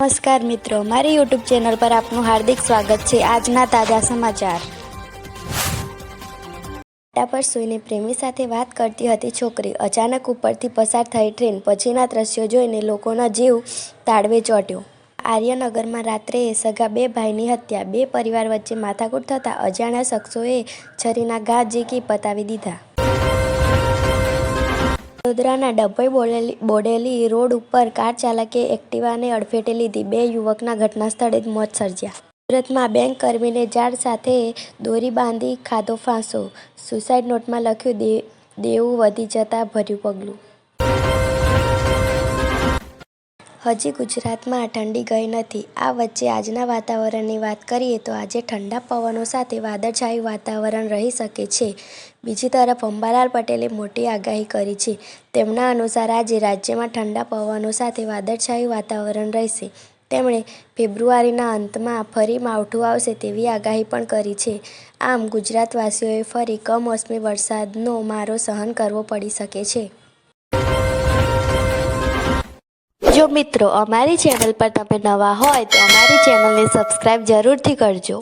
નમસ્કાર મિત્રો, મારી યુટ્યુબ ચેનલ પર આપનું હાર્દિક સ્વાગત છે. આજના તાજા સમાચાર. ટા પર સૂઈને પ્રેમી સાથે વાત કરતી હતી છોકરી. અચાનક ઉપરથી પસાર થઈ ટ્રેન. પછીના દ્રશ્યો જોઈને લોકોનો જીવ તાળવે ચોટ્યો. આર્યનગરમાં રાત્રે સગા બે ભાઈની હત્યા. બે પરિવાર વચ્ચે માથાકૂટ થતાં અજાણ્યા શખ્સોએ છરીના ઘા ઝીકી પતાવી દીધા. વડોદરાના ડભોઈ બોડેલી બોડેલી રોડ ઉપર કાર ચાલકે એક્ટિવાને અડફેટે લીધી. બે યુવકના ઘટના સ્થળે જ મોત સર્જ્યા. સુરતમાં બેંક કર્મીને ઝાડ સાથે દોરી બાંધી ખાધો ફાંસો. સુસાઇડ નોટમાં લખ્યું, દે, દેવું વધી જતાં ભર્યું પગલું. હજી ગુજરાતમાં ઠંડી ગઈ નથી. આ વચ્ચે આજના વાતાવરણની વાત કરીએ તો આજે ઠંડા પવનો સાથે વાદળછાયું વાતાવરણ રહી શકે છે. બીજી તરફ અંબાલાલ પટેલે મોટી આગાહી કરી છે. તેમના અનુસાર આજે રાજ્યમાં ઠંડા પવનો સાથે વાદળછાયું વાતાવરણ રહેશે. તેમણે ફેબ્રુઆરીના અંતમાં ફરી માવઠું આવશે તેવી આગાહી પણ કરી છે. આમ ગુજરાતવાસીઓએ ફરી કમોસમી વરસાદનો મારો સહન કરવો પડી શકે છે. જો મિત્રો અમારી ચેનલ પર તમે નવા હોય તો અમારી ચેનલને સબસ્ક્રાઈબ જરૂરથી કરજો.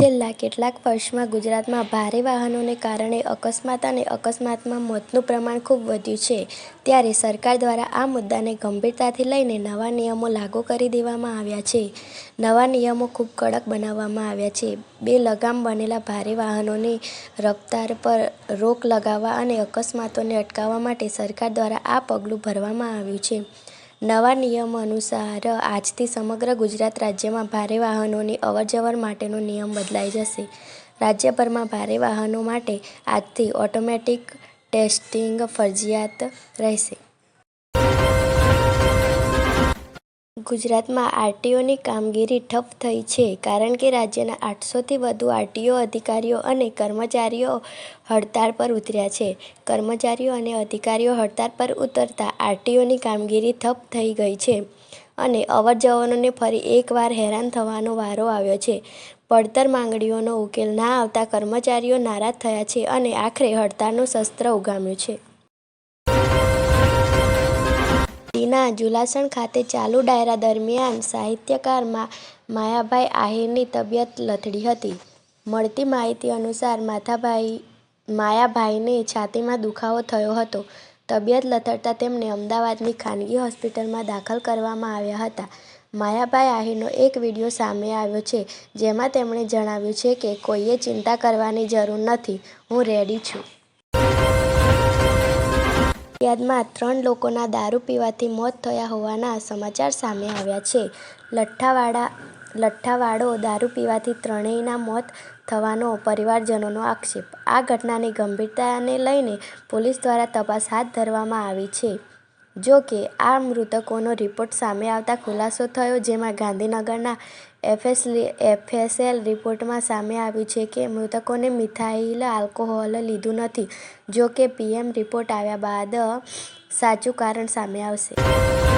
છેલ્લા કેટલાક વર્ષમાં ગુજરાતમાં ભારે વાહનોને કારણે અકસ્માત અને અકસ્માતમાં મોતનું પ્રમાણ ખૂબ વધ્યું છે. ત્યારે સરકાર દ્વારા આ મુદ્દાને ગંભીરતાથી લઈને નવા નિયમો લાગુ કરી દેવામાં આવ્યા છે. નવા નિયમો ખૂબ કડક બનાવવામાં આવ્યા છે. બે લગામ બનેલા ભારે વાહનોની રફતાર પર રોક લગાવવા અને અકસ્માતોને અટકાવવા માટે સરકાર દ્વારા આ પગલું ભરવામાં આવ્યું છે. નવા નિયમ અનુસાર આજથી સમગ્ર ગુજરાત રાજ્યમાં ભારે વાહનોની અવરજવર માટેનો નિયમ બદલાઈ જશે. રાજ્યભરમાં ભારે વાહનો માટે આજથી ઓટોમેટિક ટેસ્ટિંગ ફરજિયાત રહેશે. ગુજરાતમાં આરટીઓની કામગીરી ઠપ થઈ છે કારણ કે રાજ્યના આઠસોથી વધુ આરટીઓ અધિકારીઓ અને કર્મચારીઓ હડતાળ પર ઉતર્યા છે. કર્મચારીઓ અને અધિકારીઓ હડતાળ પર ઉતરતા આરટીઓની કામગીરી ઠપ થઈ ગઈ છે અને અવરજવરોને ફરી એકવાર હેરાન થવાનો વારો આવ્યો છે. પડતર માંગણીઓનો ઉકેલ ના આવતા કર્મચારીઓ નારાજ થયા છે અને આખરે હડતાળનું શસ્ત્ર ઉગામ્યું છે. દીના જુલાસણ ખાતે ચાલુ ડાયરા દરમિયાન સાહિત્યકાર માયાભાઈ આહિરની તબિયત લથડી હતી. મળતી માહિતી અનુસાર માથાભાઈ, માયાભાઈને છાતીમાં દુખાવો થયો હતો. તબિયત લથડતા તેમને અમદાવાદની ખાનગી હોસ્પિટલમાં દાખલ કરવામાં આવ્યા હતા. માયાભાઈ આહિરનો એક વીડિયો સામે આવ્યો છે, જેમાં તેમણે જણાવ્યું છે કે કોઈએ ચિંતા કરવાની જરૂર નથી, હું રેડી છું. નડિયાદમાં ત્રણ લોકોના દારૂ પીવાથી મોત થયા હોવાના સમાચાર સામે આવ્યા છે. લઠ્ઠાવાડા લઠ્ઠાવાળો દારૂ પીવાથી ત્રણેયના મોત થવાનો પરિવારજનોનો આક્ષેપ. આ ઘટનાની ગંભીરતાને લઈને પોલીસ દ્વારા તપાસ હાથ ધરવામાં આવી છે. જો કે, આ મૃતકોનો રિપોર્ટ સામે આવતા ખુલાસો થયો, જેમાં ગાંધીનગરના એફએસ એફએસએલ રિપોર્ટમાં સામે આવ્યું છે કે મૃતકોને મિથાઇલ આલ્કોહોલ લીધું નથી, જો કે પીએમ રિપોર્ટ આવ્યા બાદ સાચું કારણ સામે આવશે.